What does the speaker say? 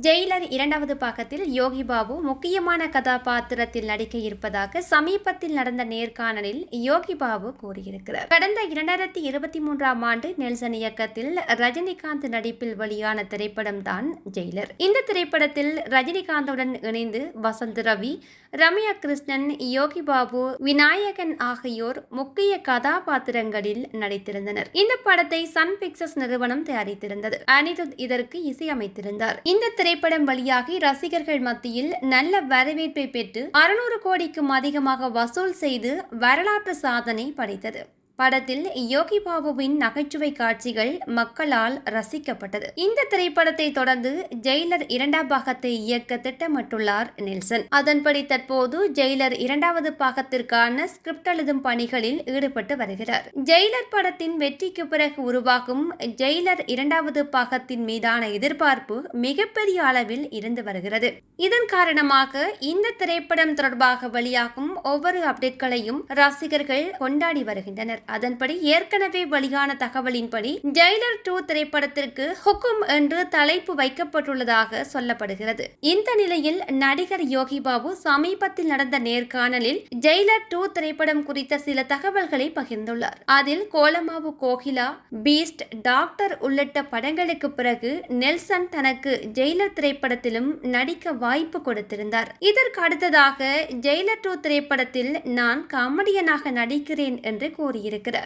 Jailer இரண்டாவது பாகத்தில் யோகி பாபு முக்கியமான கதாபாத்திரத்தில் நடிக்க இருப்பதாக சமீபத்தில் நடந்த நேர்காணலில் யோகி பாபு கூறியிருக்கிறார். கடந்த இரண்டாயிரத்தி இருபத்தி மூன்றாம் ஆண்டு நெல்சன் இயக்கத்தில் ரஜினிகாந்த் நடிப்பில் வெளியான திரைப்படம் தான் ஜெயிலர். இந்த திரைப்படத்தில் ரஜினிகாந்துடன் இணைந்து வசந்த் ரவி ரம்யா கிருஷ்ணன் யோகி பாபு விநாயகன் ஆகியோர் முக்கிய கதாபாத்திரங்களில் நடித்திருந்தனர். இந்த படத்தை சன் பிக்சர்ஸ் நிறுவனம் தயாரித்திருந்தது. அனிருத் இதற்கு இசையமைத்திருந்தார். இந்த திரைப்படம் வழியாகி ரசிகர்கள் மத்தியில் நல்ல வரவேற்பை பெற்று அறுநூறு கோடிக்கும் அதிகமாக வசூல் செய்து வரலாற்று சாதனை படைத்தது. படத்தில் யோகி பாபுவின் நகைச்சுவை காட்சிகள் மக்களால் ரசிக்கப்பட்டது. இந்த திரைப்படத்தை தொடர்ந்து ஜெயிலர் இரண்டாம் பாகத்தை இயக்க திட்டமிட்டுள்ளார் நெல்சன். அதன்படி தற்போது ஜெயிலர் இரண்டாவது பாகத்திற்கான ஸ்கிரிப்ட் எழுதும் பணிகளில் ஈடுபட்டு வருகிறார். ஜெயிலர் படத்தின் வெற்றிக்கு பிறகு உருவாகும் ஜெயிலர் இரண்டாவது பாகத்தின் மீதான எதிர்பார்ப்பு மிகப்பெரிய அளவில் இருந்து வருகிறது. இதன் காரணமாக இந்த திரைப்படம் தொடர்பாக வெளியாகும் ஒவ்வொரு அப்டேட்களையும் ரசிகர்கள் கொண்டாடி வருகின்றனர். அதன்படி ஏற்கனவே வெளியான தகவலின்படி ஜெயிலர் டூ திரைப்படத்திற்கு ஹுக்கும் என்று தலைப்பு வைக்கப்பட்டுள்ளதாக சொல்லப்படுகிறது. இந்த நிலையில் நடிகர் யோகி பாபு சமீபத்தில் நடந்த நேர்காணலில் ஜெயிலர் டூ திரைப்படம் குறித்த சில தகவல்களை பகிர்ந்துள்ளார். அதில் கோலமாவு கோகிலா பீஸ்ட் டாக்டர் உள்ளிட்ட படங்களுக்கு பிறகு நெல்சன் தனக்கு ஜெயிலர் திரைப்படத்திலும் நடிக்க வாய்ப்பு கொடுத்திருந்தார். இதற்கு அடுத்ததாக ஜெயிலர் டூ திரைப்படத்தில் நான் காமெடியனாக நடிக்கிறேன் என்று கூறியிருக்கிறார்.